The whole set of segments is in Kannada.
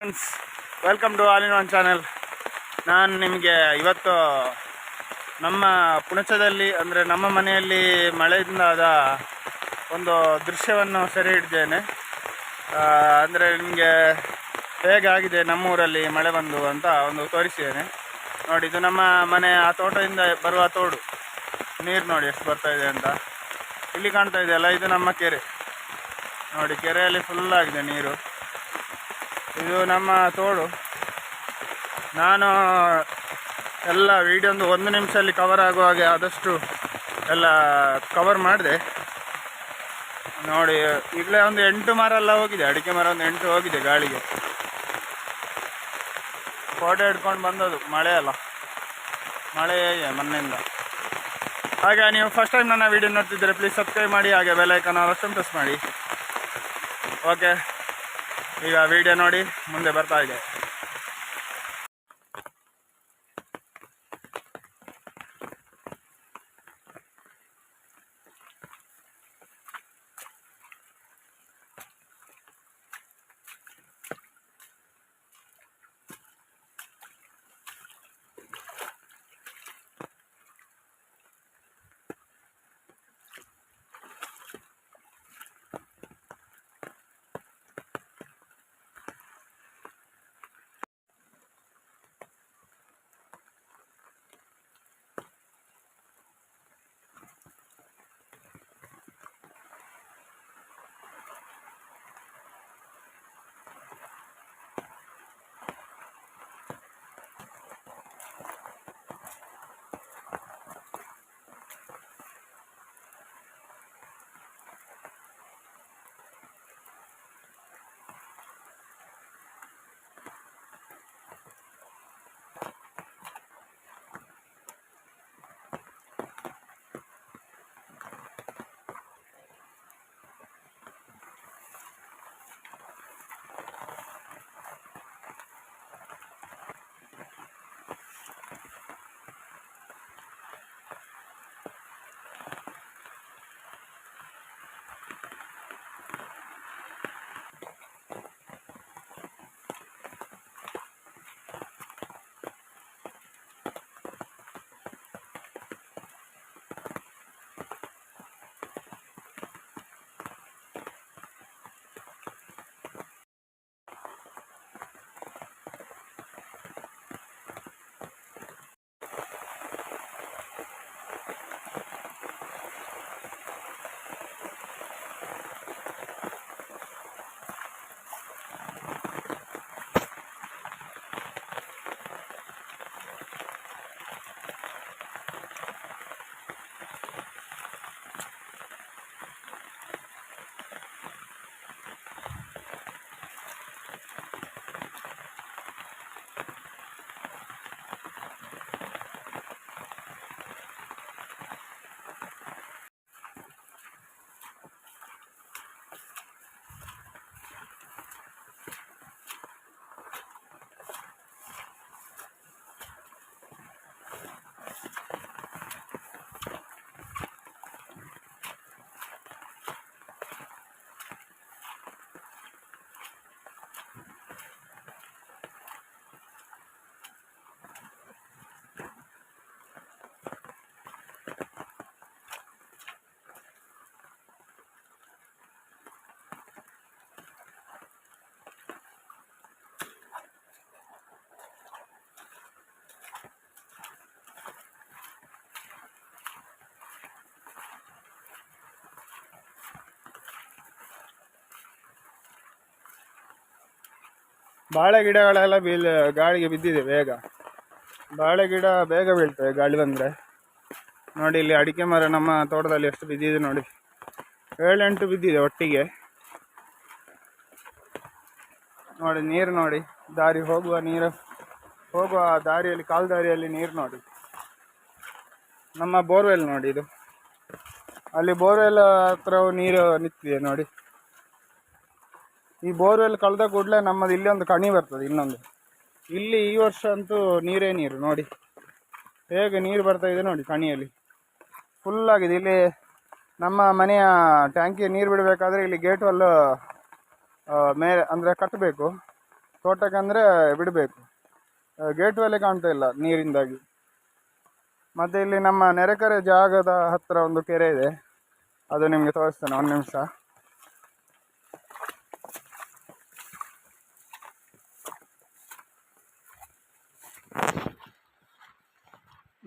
Friends welcome to all in one channel ನಾನು ನಿಮಗೆ ಇವತ್ತು ನಮ್ಮ ಪುಣಚದಲ್ಲಿ, ಅಂದರೆ ನಮ್ಮ ಮನೆಯಲ್ಲಿ ಮಳೆಯಿಂದಾದ ಒಂದು ದೃಶ್ಯವನ್ನು ಸೆರೆ ಹಿಡಿದ್ದೇನೆ ಅಂದರೆ ನಿಮಗೆ ಹೇಗೆ ಆಗಿದೆ ನಮ್ಮೂರಲ್ಲಿ ಮಳೆ ಬಂದು ಅಂತ ಒಂದು ತೋರಿಸಿದ್ದೇನೆ. ನೋಡಿ, ಇದು ನಮ್ಮ ಮನೆ, ಆ ತೋಟದಿಂದ ಬರುವ ತೋಡು. ನೀರು ನೋಡಿ ಎಷ್ಟು ಬರ್ತಾ ಇದೆ ಅಂತ. ಇಲ್ಲಿ ಕಾಣ್ತಾ ಇದೆಯಲ್ಲ, ಇದು ನಮ್ಮ ಕೆರೆ. ನೋಡಿ, ಕೆರೆಯಲ್ಲಿ ಫುಲ್ ಆಗಿದೆ ನೀರು. ಇದು ನಮ್ಮ ತೋಡು ನಾನು ಎಲ್ಲ ವಿಡಿಯೋ ಒಂದು ಒಂದು ನಿಮಿಷದಲ್ಲಿ ಕವರ್ ಆಗುವ ಹಾಗೆ ಆದಷ್ಟು ಎಲ್ಲ ಕವರ್ ಮಾಡಿದೆ. ನೋಡಿ, ಈಗಲೇ ಒಂದು ಎಂಟು ಮರ ಎಲ್ಲ ಹೋಗಿದೆ. ಅಡಿಕೆ ಮರ ಒಂದು ಎಂಟು ಹೋಗಿದೆ ಗಾಳಿಗೆ. ಫೋಟೋ ಹಿಡ್ಕೊಂಡು ಬಂದದು ಮಳೆ ಅಲ್ಲ. ಮಳೆ ಮೊನ್ನೆಯಿಂದ ಹಾಗೆ ನೀವು ಫಸ್ಟ್ ಟೈಮ್ ನನ್ನ ವೀಡಿಯೋ ನೋಡ್ತಿದ್ದರೆ ಪ್ಲೀಸ್ ಸಬ್ಸ್ಕ್ರೈಬ್ ಮಾಡಿ, ಹಾಗೆ ಬೆಲ್ಲೈಕನ್ ಅವಶ್ಯ ಪ್ರೆಸ್ ಮಾಡಿ. ಓಕೆ ಈಗ ವಿಡಿಯೋ ನೋಡಿ ಮುಂದೆ ಬರ್ತಾ ಇದೆ. ಬಾಳೆ ಗಿಡಗಳೆಲ್ಲ ಬೀಳ್, ಗಾಳಿಗೆ ಬಿದ್ದಿದೆ ಬೇಗ. ಬಾಳೆ ಗಿಡ ಬೇಗ ಬೀಳ್ತವೆ ಗಾಳಿ ಬಂದರೆ. ನೋಡಿ ಇಲ್ಲಿ ಅಡಿಕೆ ಮರ ನಮ್ಮ ತೋಟದಲ್ಲಿ ಎಷ್ಟು ಬಿದ್ದಿದೆ ನೋಡಿ. ಏಳೆಂಟು ಬಿದ್ದಿದೆ ಒಟ್ಟಿಗೆ. ನೋಡಿ, ನೀರು ನೋಡಿ. ದಾರಿ ಹೋಗುವ ನೀರು, ಹೋಗುವ ದಾರಿಯಲ್ಲಿ ಕಾಲು ದಾರಿಯಲ್ಲಿ ನೀರು ನೋಡಿ. ನಮ್ಮ ಬೋರ್ವೆಲ್ ನೋಡಿ ಇದು. ಅಲ್ಲಿ ಬೋರ್ವೆಲ್ ಹತ್ರ ನೀರು ನಿಂತಿದೆ ನೋಡಿ. ಈ ಬೋರ್ವೆಲ್ ಕಳೆದ ಕೂಡಲೇ ನಮ್ಮದು ಇಲ್ಲಿ ಒಂದು ಕಣಿ ಬರ್ತದೆ, ಇನ್ನೊಂದು. ಇಲ್ಲಿ ಈ ವರ್ಷ ಅಂತೂ ನೀರೇ ನೀರು, ನೋಡಿ. ಹೇಗೆ ನೀರು ಬರ್ತಾ ಇದೆ ನೋಡಿ ಕಣಿಯಲ್ಲಿ. ಫುಲ್ ಆಗಿದೆ. ಇಲ್ಲಿ ನಮ್ಮ ಮನೆಯ ಟ್ಯಾಂಕಿಗೆ ನೀರು ಬಿಡಬೇಕಾದ್ರೆ ಇಲ್ಲಿ ಗೇಟ್ ವಲ್ ಮೇಲೆ, ಅಂದರೆ ಕಟ್ಟಬೇಕು ತೋಟಕ್ಕೆ ಅಂದರೆ ಬಿಡಬೇಕು. ಗೇಟ್ ವೆಲ್ಲೇ ಕಾಣ್ತಾ ಇಲ್ಲ ನೀರಿಂದಾಗಿ. ಮತ್ತು ಇಲ್ಲಿ ನಮ್ಮ ನೆರೆಕರೆ ಜಾಗದ ಹತ್ತಿರ ಒಂದು ಕೆರೆ ಇದೆ. ಅದು ನಿಮಗೆ ತೋರಿಸ್ತೇನೆ, ಒಂದು ನಿಮಿಷ.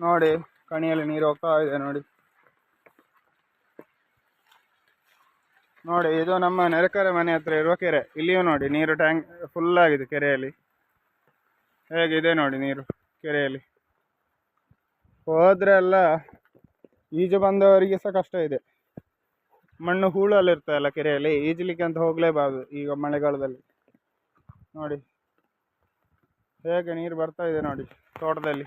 ನೋಡಿ, ಕಣಿಯಲ್ಲಿ ನೀರು ಹೋಗ್ತಾ ಇದೆ ನೋಡಿ. ನೋಡಿ, ಇದು ನಮ್ಮ ನೆರೆಕೆರೆ ಮನೆ ಹತ್ರ ಇರುವ ಕೆರೆ. ಇಲ್ಲಿಯೂ ನೋಡಿ, ನೀರು ಟ್ಯಾಂಕ್ ಫುಲ್ ಆಗಿದೆ ಕೆರೆಯಲ್ಲಿ. ಹೇಗಿದೆ ನೋಡಿ ನೀರು ಕೆರೆಯಲ್ಲಿ? ಹೋದ್ರೆ ಎಲ್ಲ ಈಜು ಬಂದವರಿಗೆ ಸಹ ಕಷ್ಟ ಇದೆ. ಮಣ್ಣು ಹೂಳಲ್ಲಿರ್ತದಲ್ಲ ಕೆರೆಯಲ್ಲಿ, ಈಜಲಿಕ್ಕೆ ಅಂತ ಹೋಗಲೇಬಾರ್ದು ಈಗ ಮಳೆಗಾಲದಲ್ಲಿ. ನೋಡಿ, ಹೇಗೆ ನೀರು ಬರ್ತಾ ಇದೆ ನೋಡಿ, ತೋಟದಲ್ಲಿ.